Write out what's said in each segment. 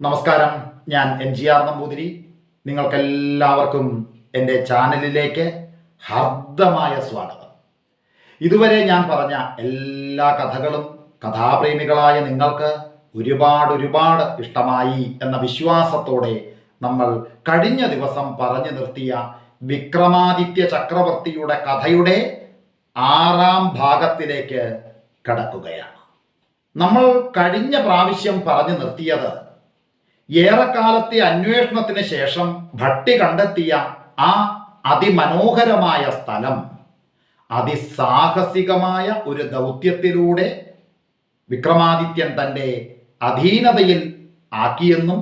നമസ്കാരം. ഞാൻ N G R Namboothiri. നിങ്ങൾക്കെല്ലാവർക്കും എന്റെ ചാനലിലേക്ക് ഹർദ്ദമായ സ്വാഗതം. ഇതുവരെ ഞാൻ പറഞ്ഞ എല്ലാ കഥകളും കഥാപ്രേമികളായ നിങ്ങൾക്ക് ഒരുപാട് ഒരുപാട് ഇഷ്ടമായി എന്ന വിശ്വാസത്തോടെ നമ്മൾ കഴിഞ്ഞ ദിവസം പറഞ്ഞു നിർത്തിയ വിക്രമാദിത്യ ചക്രവർത്തിയുടെ കഥയുടെ ആറാം ഭാഗത്തിലേക്ക് കടക്കുകയാണ്. നമ്മൾ കഴിഞ്ഞ പ്രാവശ്യം പറഞ്ഞു നിർത്തിയത് ഏറെക്കാലത്തെ അന്വേഷണത്തിന് ശേഷം ഭട്ടി കണ്ടെത്തിയ ആ അതിമനോഹരമായ സ്ഥലം അതിസാഹസികമായ ഒരു ദൗത്യത്തിലൂടെ വിക്രമാദിത്യൻ തന്റെ അധീനതയിൽ ആക്കിയെന്നും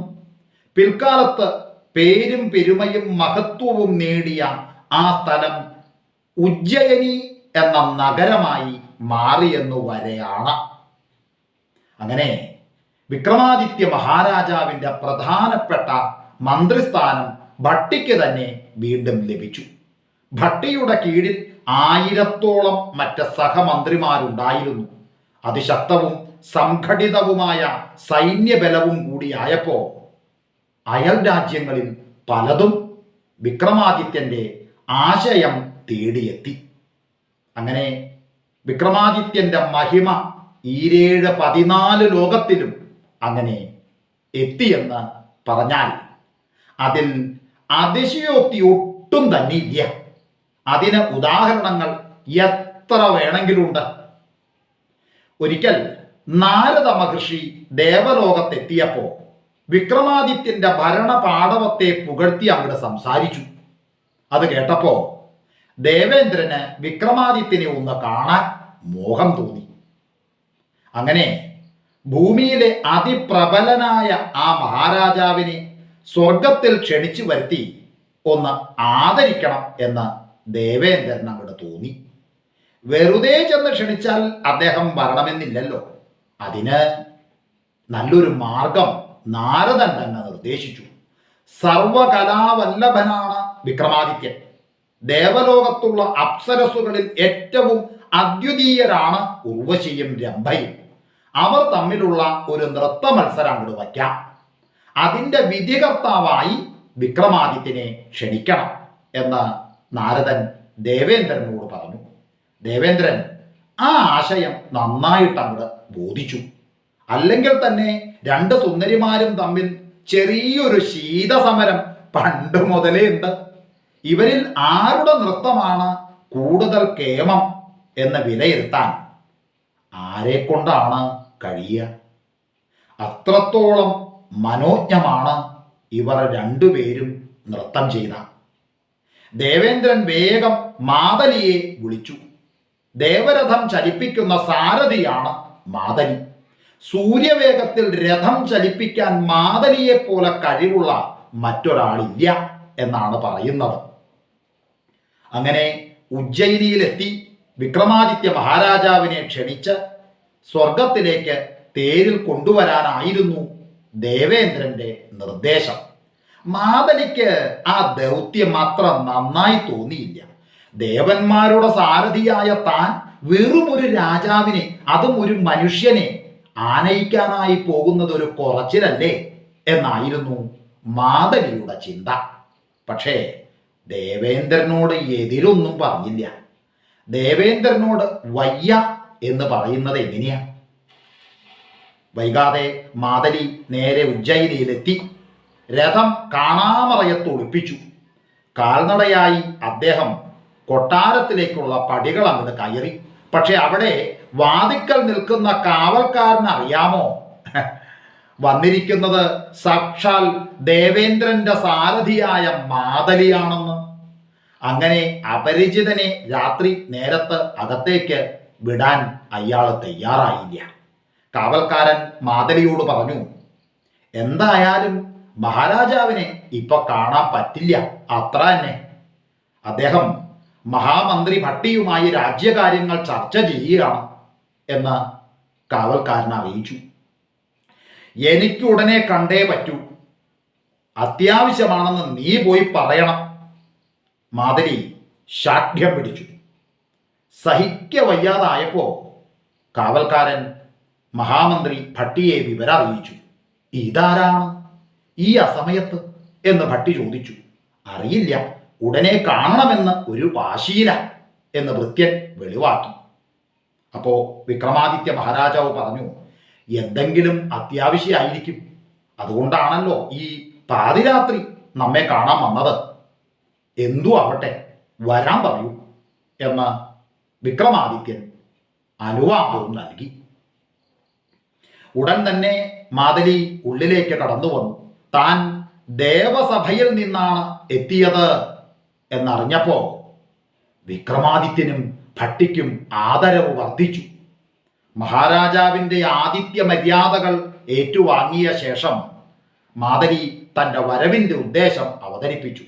പിൽക്കാലത്ത് പേരും പെരുമയും മഹത്വവും നേടിയ ആ സ്ഥലം ഉജ്ജയിനി എന്ന നഗരമായി മാറിയെന്നു വരെയാണ് അങ്ങനെ വിക്രമാദിത്യ മഹാരാജാവിന്റെ പ്രധാനപ്പെട്ട മന്ത്രിസ്ഥാനം ഭട്ടിക്ക് തന്നെ വീണ്ടും ലഭിച്ചു. ഭട്ടിയുടെ കീഴിൽ ആയിരത്തോളം മറ്റ് സഹമന്ത്രിമാരുണ്ടായിരുന്നു. അതിശക്തവും സംഘടിതവുമായ സൈന്യബലവും കൂടിയായപ്പോൾ അയൽ രാജ്യങ്ങളിൽ പലതും വിക്രമാദിത്യന്റെ ആശയം തേടിയെത്തി. അങ്ങനെ വിക്രമാദിത്യന്റെ മഹിമ ഈരേഴ് പതിനാല് ലോകത്തിലും അങ്ങനെ എത്തിയെന്ന് പറഞ്ഞാൽ അതിൽ അതിശയോക്തി ഒട്ടും തന്നെ ഇല്ല. അതിന് ഉദാഹരണങ്ങൾ എത്ര വേണമെങ്കിലുണ്ട് ഒരിക്കൽ നാരദ മഹർഷി ദേവലോകത്തെത്തിയപ്പോൾ വിക്രമാദിത്യന്റെ ഭരണപാടവത്തെ പുകഴ്ത്തി അവിടെ സംസാരിച്ചു. അത് കേട്ടപ്പോ ദേവേന്ദ്രന് വിക്രമാദിത്യനെ ഒന്ന് കാണാൻ മോഹം തോന്നി. അങ്ങനെ ഭൂമിയിലെ അതിപ്രബലനായ ആ മഹാരാജാവിനെ സ്വർഗത്തിൽ ക്ഷണിച്ചു വരുത്തി ഒന്ന് ആദരിക്കണം എന്ന് ദേവേന്ദ്രൻ അവിടെ തോന്നി. വെറുതെ ചെന്ന് ക്ഷണിച്ചാൽ അദ്ദേഹം വരണമെന്നില്ലല്ലോ. അതിന് നല്ലൊരു മാർഗം നാരദൻ തന്നെ നിർദ്ദേശിച്ചു. സർവകലാവല്ലഭനാണ് വിക്രമാദിത്യൻ. ദേവലോകത്തുള്ള അപ്സരസുകളിൽ ഏറ്റവും അദ്വിതീയരാണ് ഉർവശിയും രംഭയും. അവർ തമ്മിലുള്ള ഒരു നൃത്ത മത്സരം അങ്ങോട്ട് വയ്ക്കാം. അതിന്റെ വിധികർത്താവായി വിക്രമാദിത്യനെ ക്ഷണിക്കണം എന്ന് നാരദൻ ദേവേന്ദ്രനോട് പറഞ്ഞു. ദേവേന്ദ്രൻ ആ ആശയം നന്നായിട്ട് അങ്ങോട്ട് ബോധിച്ചു. അല്ലെങ്കിൽ തന്നെ രണ്ട് സുന്ദരിമാരും തമ്മിൽ ചെറിയൊരു ശീതസമരം പണ്ട് മുതലേ ഉണ്ട്. ഇവരിൽ ആരുടെ നൃത്തമാണ് കൂടുതൽ കേമം എന്ന് വിലയിരുത്താൻ ആരെ കൊണ്ടാണ് കഴിയുക അത്രത്തോളം മനോജ്ഞമാണ് ഇവർ രണ്ടുപേരും നൃത്തം ചെയ്ത. ദേവേന്ദ്രൻ വേഗം മാതലിയെ വിളിച്ചു. ദേവരഥം ചലിപ്പിക്കുന്ന സാരഥിയാണ് മാതലി. സൂര്യവേഗത്തിൽ രഥം ചലിപ്പിക്കാൻ മാതലിയെ പോലെ കഴിവുള്ള മറ്റൊരാളില്ല എന്നാണ് പറയുന്നത്. അങ്ങനെ ഉജ്ജയിനിയിലെത്തി വിക്രമാദിത്യ മഹാരാജാവിനെ ക്ഷണിച്ച് സ്വർഗത്തിലേക്ക് തേരിൽ കൊണ്ടുവരാനായിരുന്നു ദേവേന്ദ്രന്റെ നിർദ്ദേശം. മാതലിക്ക് ആ ദൗത്യം മാത്രം നന്നായി തോന്നിയില്ല. ദേവന്മാരുടെ സാരഥിയായ താൻ വെറും ഒരു രാജാവിനെ അതും ഒരു മനുഷ്യനെ ആനയിക്കാനായി പോകുന്നത് ഒരു കുറച്ചിലല്ലേ എന്നായിരുന്നു മാതലിയുടെ ചിന്ത. പക്ഷേ ദേവേന്ദ്രനോട് എതിരൊന്നും പറഞ്ഞില്ല. ദേവേന്ദ്രനോട് വയ്യ എന്ന് പറയുന്നത് എങ്ങനെയാ? വൈകാതെ മാതലി നേരെ ഉജ്ജയിനിയിലെത്തി. രഥം കാണാമറയത്ത് ഒളിപ്പിച്ചു. കാൽനടയായി അദ്ദേഹം കൊട്ടാരത്തിലേക്കുള്ള പടികൾ അങ്ങോട്ട് കയറി. പക്ഷെ അവിടെ വാതിക്കൽ നിൽക്കുന്ന കാവൽക്കാരന് അറിയാമോ? വന്നിരിക്കുന്നത് സാക്ഷാൽ ദേവേന്ദ്രന്റെ സാരഥിയായ മാതലിയാണെന്ന്. അങ്ങനെ അപരിചിതനെ രാത്രി നേരത്ത് അകത്തേക്ക് വിടാൻ അയാൾ തയ്യാറായില്ല. കാവൽക്കാരൻ മാതലിയോട് പറഞ്ഞു എന്തായാലും മഹാരാജാവിനെ ഇപ്പൊ കാണാൻ പറ്റില്ല അത്ര തന്നെ. അദ്ദേഹം മഹാമന്ത്രി ഭട്ടിയുമായി രാജ്യകാര്യങ്ങൾ ചർച്ച ചെയ്യുകയാണ് എന്ന് കാവൽക്കാരൻ അറിയിച്ചു. എനിക്ക് ഉടനെ കണ്ടേ പറ്റൂ. അത്യാവശ്യമാണെന്ന് നീ പോയി പറയണം. മാതിരി ശാഠ്യം പിടിച്ചു. സഹിക്ക വയ്യാതായപ്പോ കാവൽക്കാരൻ മഹാമന്ത്രി ഭട്ടിയെ വിവരം അറിയിച്ചു ഇതാരാണ്? ഈ അസമയത്ത്? എന്ന് ഭട്ടി ചോദിച്ചു. അറിയില്ല. ഉടനെ കാണണമെന്ന് ഒരു വാശീല എന്ന് വൃത്യൻ വെളിവാക്കി. അപ്പോ വിക്രമാദിത്യ മഹാരാജാവ് പറഞ്ഞു എന്തെങ്കിലും അത്യാവശ്യമായിരിക്കും അതുകൊണ്ടാണല്ലോ ഈ പാതിരാത്രി നമ്മെ കാണാൻ വന്നത്. എന്തു ആവട്ടെ വരാൻ പറയൂ എന്ന് വിക്രമാദിത്യൻ അനുവാദവും നൽകി. ഉടൻ തന്നെ മാതലി ഉള്ളിലേക്ക് കടന്നു വന്നു. താൻ ദേവസഭയിൽ നിന്നാണ് എത്തിയത് എന്നറിഞ്ഞപ്പോ വിക്രമാദിത്യനും ഭട്ടിക്കും ആദരവ് വർദ്ധിച്ചു. മഹാരാജാവിന്റെ ആദിത്യ മര്യാദകൾ ഏറ്റുവാങ്ങിയ ശേഷം മാതലി തന്റെ വരവിന്റെ ഉദ്ദേശം അവതരിപ്പിച്ചു.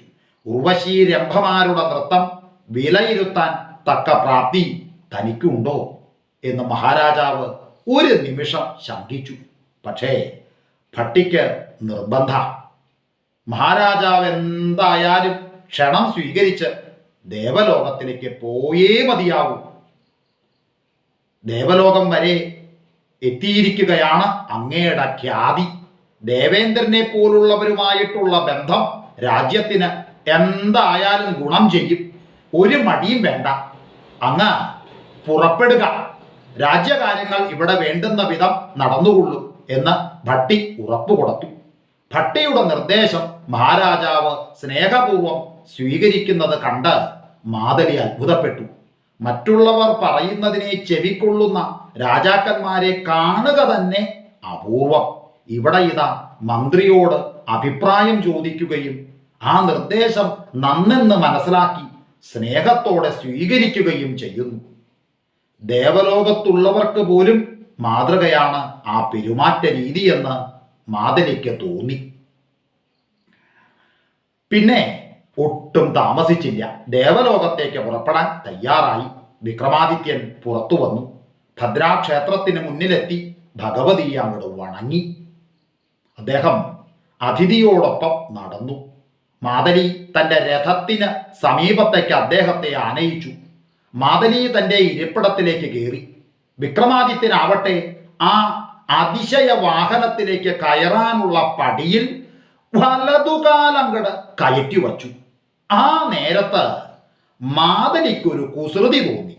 ഉർവശീ രംഭമാരുടെ നൃത്തം വിലയിരുത്താൻ തക്ക പ്രാപ്തി തനിക്കുണ്ടോ എന്ന് മഹാരാജാവ് ഒരു നിമിഷം ശങ്കിച്ചു. പക്ഷേ ഭട്ടിക്ക് നിർബന്ധ. മഹാരാജാവ് എന്തായാലും ക്ഷണം സ്വീകരിച്ച് ദേവലോകത്തിലേക്ക് പോയേ മതിയാവൂ. ദേവലോകം വരെ എത്തിയിരിക്കുകയാണ് അങ്ങയുടെ ഖ്യാതി. ദേവേന്ദ്രനെ പോലുള്ളവരുമായിട്ടുള്ള ബന്ധം രാജ്യത്തിന് എന്തായാലും ഗുണം ചെയ്യും. ഒരു മടിയും വേണ്ട. അങ്ങ് പുറപ്പെടുക. രാജ്യകാര്യങ്ങൾ ഇവിടെ വേണ്ടുന്ന വിധം നടന്നുകൊള്ളും എന്ന് ഭട്ടി ഉറപ്പു കൊടുത്തു. ഭട്ടിയുടെ നിർദ്ദേശം മഹാരാജാവ് സ്നേഹപൂർവം സ്വീകരിക്കുന്നത് കണ്ട് മാതലി അത്ഭുതപ്പെട്ടു. മറ്റുള്ളവർ പറയുന്നതിനെ ചെവിക്കൊള്ളുന്ന രാജാക്കന്മാരെ കാണുക തന്നെ അപൂർവം. ഇവിടെ ഇതാ മന്ത്രിയോട് അഭിപ്രായം ചോദിക്കുകയും ആ നിർദ്ദേശം നന്നെന്ന് മനസ്സിലാക്കി സ്നേഹത്തോടെ സ്വീകരിക്കുകയും ചെയ്യുന്നു. ദേവലോകത്തുള്ളവർക്ക് പോലും മാതൃകയാണ് ആ പെരുമാറ്റ രീതിയെന്ന് മാതലിക്ക് തോന്നി. പിന്നെ ഒട്ടും താമസിച്ചില്ല. ദേവലോകത്തേക്ക് പുറപ്പെടാൻ തയ്യാറായി. വിക്രമാദിത്യൻ പുറത്തു വന്നു. ഭദ്രാക്ഷേത്രത്തിന് മുന്നിലെത്തി ഭഗവതി അങ്ങോട്ട് വണങ്ങി. അദ്ദേഹം അതിഥിയോടൊപ്പം നടന്നു. മാതലി തന്റെ രഥത്തിന് സമീപത്തേക്ക് അദ്ദേഹത്തെ ആനയിച്ചു. മാതലി തന്റെ ഇരിപ്പിടത്തിലേക്ക് കയറി. വിക്രമാദിത്യനാവട്ടെ ആ അതിശയ വാഹനത്തിലേക്ക് കയറാനുള്ള പടിയിൽ വലതുകാലങ്കട് കയറ്റി വച്ചു. ആ നേരത്ത് മാതലിക്കൊരു കുസൃതി തോന്നി.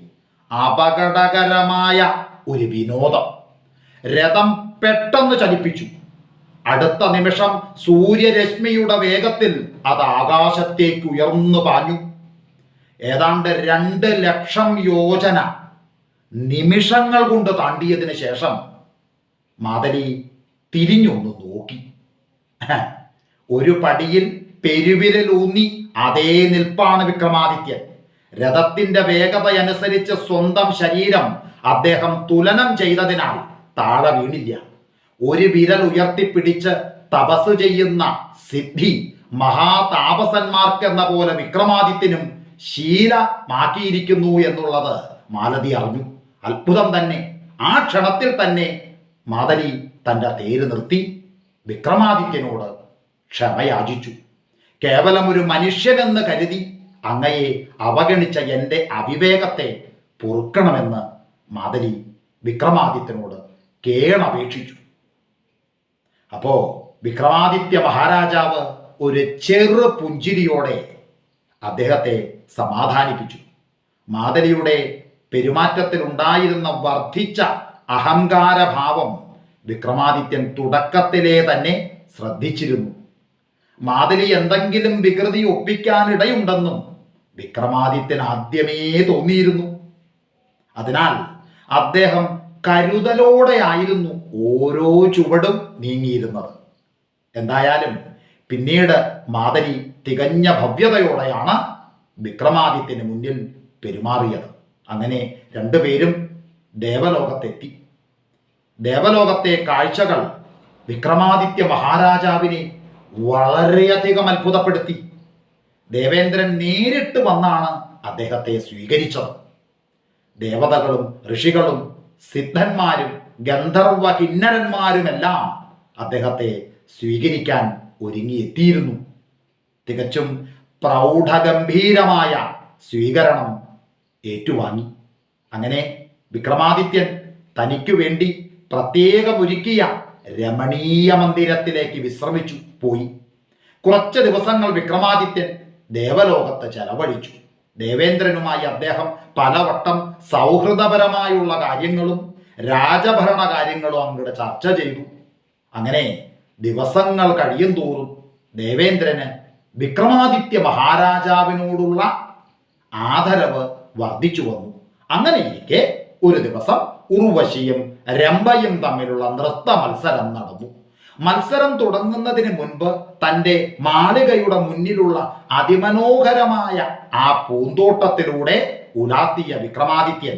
അപകടകരമായ ഒരു വിനോദം. രഥം പെട്ടെന്ന് ചലിപ്പിച്ചു. അടുത്ത നിമിഷം സൂര്യരശ്മിയുടെ വേഗത്തിൽ അത് ആകാശത്തേക്ക് ഉയർന്നു പാഞ്ഞു. ഏതാണ്ട് രണ്ട് ലക്ഷം യോജന നിമിഷങ്ങൾ കൊണ്ട് താണ്ടിയതിന് ശേഷം മാതലി തിരിഞ്ഞൊന്ന് നോക്കി. ഒരു പടിയിൽ പെരുവിരലൂന്നി അതേ നിൽപ്പാണ് വിക്രമാദിത്യൻ. രഥത്തിന്റെ വേഗതയനുസരിച്ച് സ്വന്തം ശരീരം അദ്ദേഹം തുലനം ചെയ്തതിനാൽ താഴെ വീണില്ല. ഒരു വിരൽ ഉയർത്തിപ്പിടിച്ച് തപസ് ചെയ്യുന്ന സിദ്ധി മഹാതാപസന്മാർക്കെന്ന പോലെ വിക്രമാദിത്യനും ശീലമാക്കിയിരിക്കുന്നു എന്നുള്ളത് മാലതി അറിഞ്ഞു. അത്ഭുതം തന്നെ. ആ ക്ഷണത്തിൽ തന്നെ മാതലി തന്റെ തേര് നിർത്തി. വിക്രമാദിത്യനോട് ക്ഷമയാചിച്ചു. കേവലം ഒരു മനുഷ്യനെന്ന് കരുതി അങ്ങയെ അവഗണിച്ച എന്റെ അവിവേകത്തെ പൊറുക്കണമെന്ന് മാതലി വിക്രമാദിത്യനോട് കേണപേക്ഷിച്ചു. അപ്പോ വിക്രമാദിത്യ മഹാരാജാവ് ഒരു ചെറു പുഞ്ചിരിയോടെ അദ്ദേഹത്തെ സമാധാനിപ്പിച്ചു. മാതലിയുടെ പെരുമാറ്റത്തിലുണ്ടായിരുന്ന വർദ്ധിച്ച അഹങ്കാരഭാവം വിക്രമാദിത്യൻ തുടക്കത്തിലേ തന്നെ ശ്രദ്ധിച്ചിരുന്നു. മാതലി എന്തെങ്കിലും വികൃതി ഒപ്പിക്കാനിടയുണ്ടെന്നും വിക്രമാദിത്യൻ ആദ്യമേ തോന്നിയിരുന്നു. അതിനാൽ അദ്ദേഹം കരുതലോടെയായിരുന്നു ഓരോ ചുവടും നീങ്ങിയിരുന്നത്. എന്തായാലും പിന്നീട് മാതരി തികഞ്ഞ ഭവ്യതയോടെയാണ് വിക്രമാദിത്യന് മുന്നിൽ പെരുമാറിയത്. അങ്ങനെ രണ്ടുപേരും ദേവലോകത്തെത്തി. ദേവലോകത്തെ കാഴ്ചകൾ വിക്രമാദിത്യ മഹാരാജാവിനെ വളരെയധികം അത്ഭുതപ്പെടുത്തി. ദേവേന്ദ്രൻ നേരിട്ട് വന്നാണ് അദ്ദേഹത്തെ സ്വീകരിച്ചത്. ദേവതകളും ഋഷികളും സിദ്ധന്മാരും ഗന്ധർവ കിന്നരന്മാരുമെല്ലാം അദ്ദേഹത്തെ സ്വീകരിക്കാൻ ഒരുങ്ങിയെത്തിയിരുന്നു. തികച്ചും പ്രൗഢഗംഭീരമായ സ്വീകരണം ഏറ്റുവാങ്ങി. അങ്ങനെ വിക്രമാദിത്യൻ തനിക്കു വേണ്ടി പ്രത്യേകമൊരുക്കിയ രമണീയ മന്ദിരത്തിലേക്ക് വിശ്രമിച്ചു പോയി. കുറച്ച് ദിവസങ്ങൾ വിക്രമാദിത്യൻ ദേവലോകത്ത് ചെലവഴിച്ചു. ദേവേന്ദ്രനുമായി അദ്ദേഹം പലവട്ടം സൗഹൃദപരമായുള്ള കാര്യങ്ങളും രാജഭരണ കാര്യങ്ങളും അങ്ങോട്ട് ചർച്ച ചെയ്തു. അങ്ങനെ ദിവസങ്ങൾ കഴിയും തോറും ദേവേന്ദ്രന് വിക്രമാദിത്യ മഹാരാജാവിനോടുള്ള ആദരവ് വർദ്ധിച്ചു വന്നു. അങ്ങനെയിരിക്കെ ഒരു ദിവസം ഉർവശിയും രംഭയും തമ്മിലുള്ള നൃത്ത മത്സരം നടന്നു. മത്സരം തുടങ്ങുന്നതിന് മുൻപ് തന്റെ മാളികയുടെ മുന്നിലുള്ള അതിമനോഹരമായ ആ പൂന്തോട്ടത്തിലൂടെ ഉലാത്തിയ വിക്രമാദിത്യൻ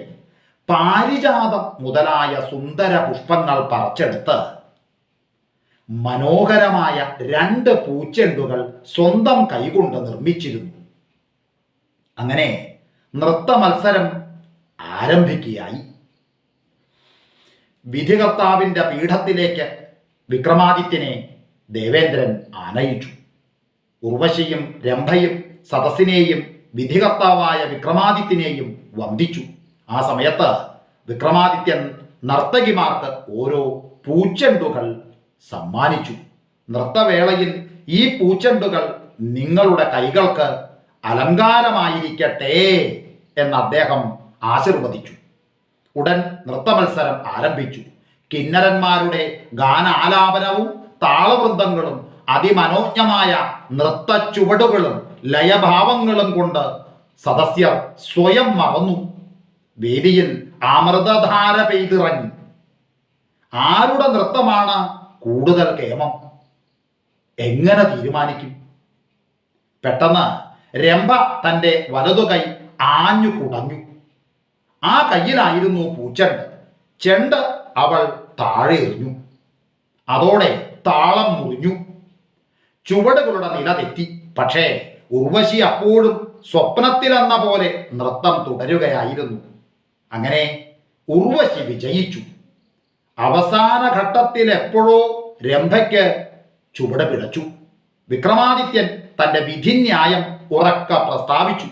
പാരിജാതം മുതലായ സുന്ദര പുഷ്പങ്ങൾ പറിച്ചെടുത്ത് മനോഹരമായ രണ്ട് പൂച്ചെണ്ടുകൾ സ്വന്തം കൈകൊണ്ട് നിർമ്മിച്ചിരുന്നു. അങ്ങനെ നൃത്ത മത്സരം ആരംഭിക്കുകയായി. വിധികർത്താവിന്റെ പീഠത്തിലേക്ക് വിക്രമാദിത്യനെ ദേവേന്ദ്രൻ ആനയിച്ചു. ഉർവശിയും രംഭയും സദസ്സിനെയും വിധികർത്താവായ വിക്രമാദിത്യനെയും വന്ദിച്ചു. ആ സമയത്ത് വിക്രമാദിത്യൻ നർത്തകിമാർക്ക് ഓരോ പൂച്ചെണ്ടുകൾ സമ്മാനിച്ചു. നൃത്തവേളയിൽ ഈ പൂച്ചെണ്ടുകൾ നിങ്ങളുടെ കൈകൾക്ക് അലങ്കാരമായിരിക്കട്ടെ എന്ന് അദ്ദേഹം ആശീർവദിച്ചു. ഉടൻ നൃത്തമത്സരം ആരംഭിച്ചു. കിന്നരന്മാരുടെ ഗാനാലാപനവും താളവൃന്ദങ്ങളും അതിമനോജ്ഞമായ നൃത്ത ചുവടുകളും ലയഭാവങ്ങളും കൊണ്ട് സദസ്യർ സ്വയം മറന്നു. വേദിയിൽ അമൃതധാര പെയ്തിറങ്ങി. ആരുടെ നൃത്തമാണ് കൂടുതൽ കേമം എങ്ങനെ തീരുമാനിക്കും? പെട്ടെന്ന് രംഭ തന്റെ വലതു കൈ ആഞ്ഞു കുടഞ്ഞു. ആ കയ്യിലായിരുന്നു പൂച്ചെണ്ട്. ചെണ്ട് അവൾ താഴെ എറിഞ്ഞു. അതോടെ താളം മുറിഞ്ഞു. ചുവടുകളുടെ നില തെറ്റി. പക്ഷേ ഉർവശി അപ്പോഴും സ്വപ്നത്തിലെന്ന പോലെ നൃത്തം തുടരുകയായിരുന്നു. അങ്ങനെ ഉർവശി വിജയിച്ചു. അവസാന ഘട്ടത്തിൽ എപ്പോഴോ രംഭയ്ക്ക് ചുവട് പിടച്ചു. വിക്രമാദിത്യൻ തന്റെ വിധിന്യായം ഉറക്ക പ്രസ്താവിച്ചു.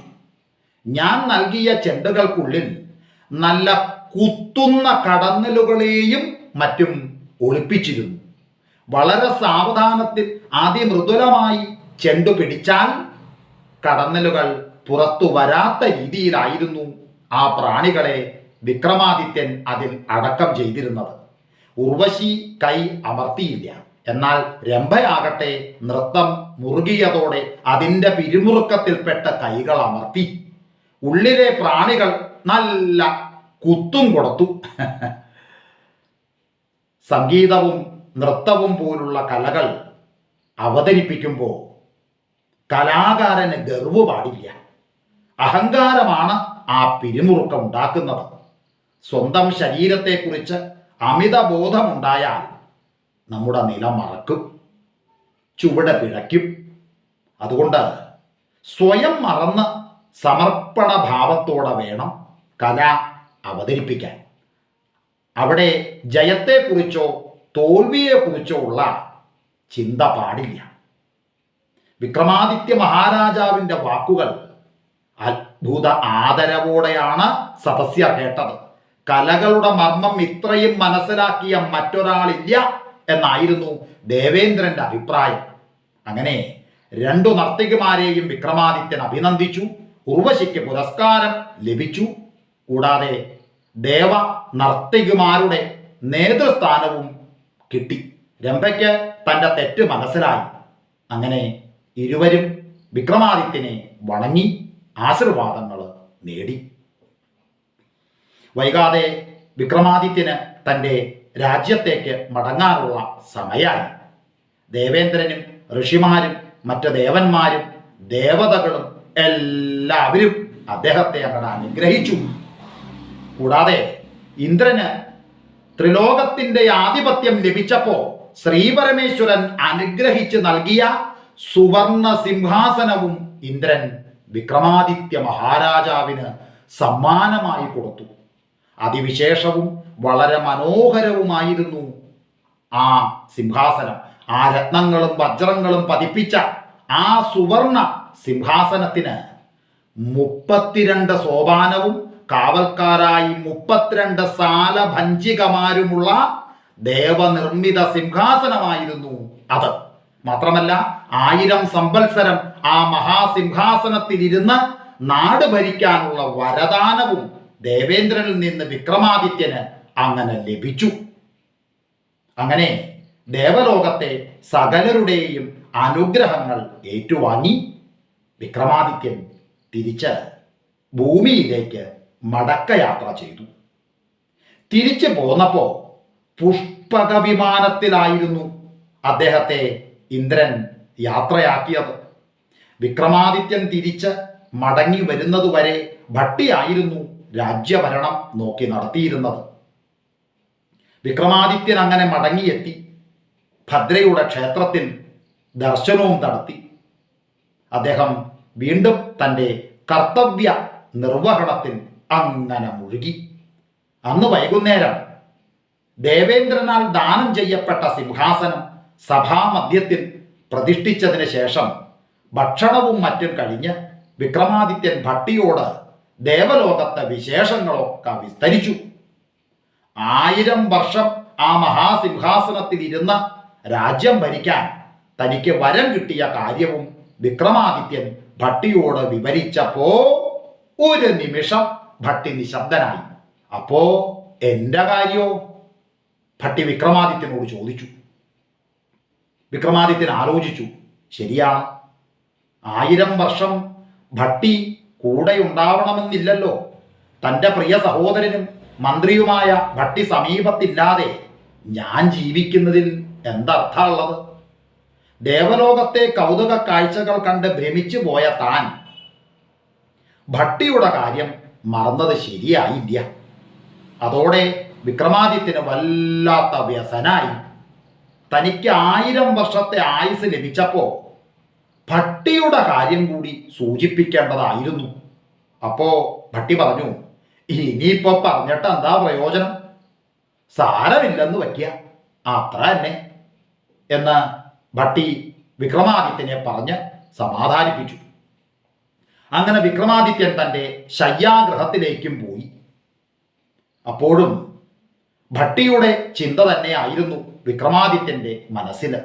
ഞാൻ നൽകിയ ചെണ്ടുകൾക്കുള്ളിൽ നല്ല കുത്തുന്ന കടന്നലുകളെയും മറ്റും ഒളിപ്പിച്ചിരുന്നു. വളരെ സാവധാനത്തിൽ അതിമൃദുലമായി ചെണ്ടു പിടിച്ചാൽ കടന്നലുകൾ പുറത്തു വരാത്ത രീതിയിലായിരുന്നു ആ പ്രാണികളെ വിക്രമാദിത്യൻ അതിൽ അടക്കം ചെയ്തിരുന്നത്. ഉർവശി കൈ അമർത്തിയില്ല. എന്നാൽ രംഭയാകട്ടെ നൃത്തം മുറുകിയതോടെ അതിന്റെ പിരിമുറുക്കത്തിൽപ്പെട്ട കൈകൾ അമർത്തി. ഉള്ളിലെ പ്രാണികൾ നല്ല കുത്തും കൊടുത്തു. സംഗീതവും നൃത്തവും പോലുള്ള കലകൾ അവതരിപ്പിക്കുമ്പോൾ കലാകാരന് ഗർവ് പാടില്ല. അഹങ്കാരമാണ് ആ പിരിമുറുക്കം ഉണ്ടാക്കുന്നത്. സ്വന്തം ശരീരത്തെക്കുറിച്ച് അമിത ബോധമുണ്ടായാൽ നമ്മുടെ നില മറക്കും ചുവട് പിഴയ്ക്കും. അതുകൊണ്ട് സ്വയം മറന്ന് സമർപ്പണ ഭാവത്തോടെ വേണം കല അവതരിപ്പിക്കാൻ. അവിടെ ജയത്തെക്കുറിച്ചോ തോൽവിയെക്കുറിച്ചോ ഉള്ള ചിന്ത പാടില്ല. വിക്രമാദിത്യ മഹാരാജാവിന്റെ വാക്കുകൾ അത്ഭുത ആദരവോടെയാണ് സദസ്യർ കേട്ടത്. കലകളുടെ മർമ്മം ഇത്രയും മനസ്സിലാക്കിയ മറ്റൊരാളില്ല എന്നായിരുന്നു ദേവേന്ദ്രന്റെ അഭിപ്രായം. അങ്ങനെ രണ്ടു നർത്തകിമാരെയും വിക്രമാദിത്യൻ അഭിനന്ദിച്ചു ഉർവശിക്ക് പുരസ്കാരം ലഭിച്ചു. കൂടാതെ ദേവ നർത്തകിമാരുടെ നേതൃസ്ഥാനവും കിട്ടി. രംഭയ്ക്ക് തന്റെ തെറ്റ് മനസ്സിലായി. അങ്ങനെ ഇരുവരും വിക്രമാദിത്യനെ വണങ്ങി. ആശീർവാദങ്ങൾ നേടി. വൈകാതെ വിക്രമാദിത്യന് തന്റെ രാജ്യത്തേക്ക് മടങ്ങാനുള്ള സമയമായി ദേവേന്ദ്രനും ഋഷിമാരും മറ്റ് ദേവന്മാരും ദേവതകളും എല്ലാവരും അദ്ദേഹത്തെ അങ്ങോട്ട് അനുഗ്രഹിച്ചു. കൂടാതെ ഇന്ദ്രന് ത്രിലോകത്തിന്റെ ആധിപത്യം ലഭിച്ചപ്പോൾ ശ്രീപരമേശ്വരൻ അനുഗ്രഹിച്ച് നൽകിയ സുവർണ സിംഹാസനവും ഇന്ദ്രൻ വിക്രമാദിത്യ മഹാരാജാവിന് സമ്മാനമായി കൊടുത്തു. അതിവിശേഷവും വളരെ മനോഹരവുമായിരുന്നു ആ സിംഹാസനം. ആ രത്നങ്ങളും വജ്രങ്ങളും പതിപ്പിച്ച ആ സുവർണ സിംഹാസനത്തിന് മുപ്പത്തിരണ്ട് സോപാനവും കാവൽക്കാരായി മുപ്പത്തിരണ്ട് സാലഭഞ്ചികമാരുമുള്ള ദേവനിർമ്മിത സിംഹാസനമായിരുന്നു അത്. മാത്രമല്ല ആയിരം സംവത്സരം ആ മഹാസിംഹാസനത്തിൽ മഹാസിംഹാസനത്തിലിരുന്ന് നാട് ഭരിക്കാനുള്ള വരദാനവും ദേവേന്ദ്രനിൽ നിന്ന് വിക്രമാദിത്യന് അങ്ങനെ ലഭിച്ചു. അങ്ങനെ ദേവലോകത്തെ സകലരുടെയും അനുഗ്രഹങ്ങൾ ഏറ്റുവാങ്ങി. വിക്രമാദിത്യൻ തിരിച്ച് ഭൂമിയിലേക്ക് മടക്കയാത്ര ചെയ്തു. തിരിച്ചു പോന്നപ്പോ പുഷ്പക വിമാനത്തിലായിരുന്നു അദ്ദേഹത്തെ ഇന്ദ്രൻ യാത്രയാക്കിയത്. വിക്രമാദിത്യൻ തിരിച്ച് മടങ്ങി വരുന്നതുവരെ ഭട്ടിയായിരുന്നു രാജ്യഭരണം നോക്കി നടത്തിയിരുന്നത്. വിക്രമാദിത്യൻ അങ്ങനെ മടങ്ങിയെത്തി. ഭദ്രയുടെ ക്ഷേത്രത്തിൽ ദർശനവും നടത്തി. അദ്ദേഹം വീണ്ടും തന്റെ കർത്തവ്യ നിർവഹണത്തിൽ അങ്ങനെ മുഴുകി. അന്ന് വൈകുന്നേരം ദേവേന്ദ്രനാൽ ദാനം ചെയ്യപ്പെട്ട സിംഹാസനം സഭാമധ്യത്തിൽ പ്രതിഷ്ഠിച്ചതിന് ശേഷം ഭക്ഷണവും മറ്റും കഴിഞ്ഞ് വിക്രമാദിത്യൻ ഭട്ടിയോട് ദേവലോകത്തെ വിശേഷങ്ങളൊക്കെ വിസ്തരിച്ചു. ആയിരം വർഷം ആ മഹാസിംഹാസനത്തിൽ ഇരുന്ന് രാജ്യം ഭരിക്കാൻ തനിക്ക് വരം കിട്ടിയ കാര്യവും വിക്രമാദിത്യൻ ഭട്ടിയോട് വിവരിച്ചപ്പോ ഒരു നിമിഷം ഭട്ടി നിശബ്ദനായി. അപ്പോ എന്റെ കാര്യോ? ഭട്ടി വിക്രമാദിത്യനോട് ചോദിച്ചു. വിക്രമാദിത്യൻ ആലോചിച്ചു ശരിയാണ്. ആയിരം വർഷം ഭട്ടി കൂടെ ഉണ്ടാവണമെന്നില്ലല്ലോ തന്റെ പ്രിയ സഹോദരനും മന്ത്രിയുമായ ഭട്ടി സമീപത്തില്ലാതെ ഞാൻ ജീവിക്കുന്നതിൽ എന്തർത്ഥമുള്ളത്? ദേവലോകത്തെ കൗതുക കാഴ്ചകൾ കണ്ട് ഭ്രമിച്ചു പോയ താൻ ഭട്ടിയുടെ കാര്യം മറന്നത് ശരിയായില്ല. അതോടെ വിക്രമാദിത്യന് വല്ലാത്ത വ്യസനായി തനിക്ക് ആയിരം വർഷത്തെ ആയുസ് ലഭിച്ചപ്പോ ഭട്ടിയുടെ കാര്യം കൂടി സൂചിപ്പിക്കേണ്ടതായിരുന്നു. അപ്പോ ഭട്ടി പറഞ്ഞു ഇനിയിപ്പോ പറഞ്ഞിട്ട് എന്താ പ്രയോജനം? സാരമില്ലെന്ന് വയ്ക്കുക. അത്ര തന്നെ. എന്ന് ഭട്ടി വിക്രമാദിത്യനെ പറഞ്ഞ് സമാധാനിപ്പിച്ചു. അങ്ങനെ വിക്രമാദിത്യൻ തന്റെ ശയ്യാഗ്രഹത്തിലേക്കും പോയി. അപ്പോഴും ഭട്ടിയുടെ ചിന്ത തന്നെയായിരുന്നു. വിക്രമാദിത്യന്റെ മനസ്സിൽ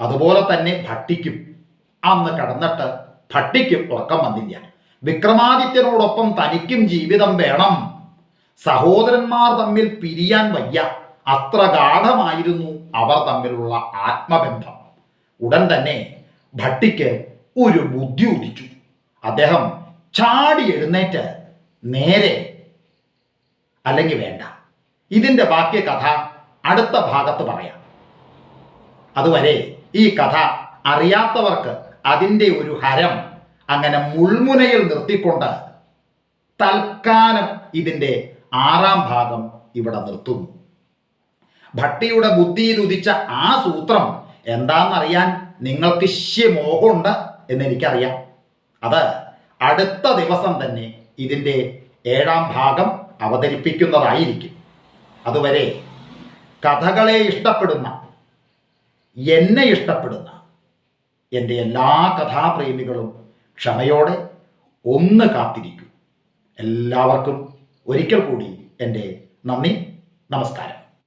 അതുപോലെ തന്നെ ഭട്ടിക്കും. അന്ന് കടന്നിട്ട് ഭട്ടിക്കും ഉറക്കം വന്നില്ല. വിക്രമാദിത്യനോടൊപ്പം തനിക്കും ജീവിതം വേണം. സഹോദരന്മാർ തമ്മിൽ പിരിയാൻ വയ്യ. അത്ര ഗാഠമായിരുന്നു അവർ തമ്മിലുള്ള ആത്മബന്ധം. ഉടൻ തന്നെ ഭട്ടിക്ക് ഒരു ബുദ്ധി ഉദിച്ചു. അദ്ദേഹം ചാടി എഴുന്നേറ്റ് നേരെ അല്ലെങ്കിൽ വേണ്ട. ഇതിന്റെ ബാക്കി കഥ അടുത്ത ഭാഗത്ത് പറയാം. അതുവരെ ഈ കഥ അറിയാത്തവർക്ക് അതിന്റെ ഒരു ഹരം അങ്ങനെ മുൾമുനയിൽ നിർത്തിക്കൊണ്ട് തൽക്കാലം ഇതിന്റെ ആറാം ഭാഗം ഇവിടെ നിർത്തുന്നു. ഭട്ടിയുടെ ബുദ്ധിയിൽ ഉദിച്ച ആ സൂത്രം എന്താണെന്നറിയാൻ നിങ്ങൾക്ക് മോഹമുണ്ട് എന്നെനിക്കറിയാം. അത് അടുത്ത ദിവസം തന്നെ ഇതിന്റെ ഏഴാം ഭാഗം അവതരിപ്പിക്കുന്നതായിരിക്കും. അതുവരെ കഥകളെ ഇഷ്ടപ്പെടുന്ന എന്നെ ഇഷ്ടപ്പെടുന്ന എന്റെ എല്ലാ കഥാപ്രേമികളും ക്ഷമയോടെ ഒന്ന് കാത്തിരിക്കും. എല്ലാവർക്കും ഒരിക്കൽ കൂടി എന്റെ നന്ദി നമസ്കാരം.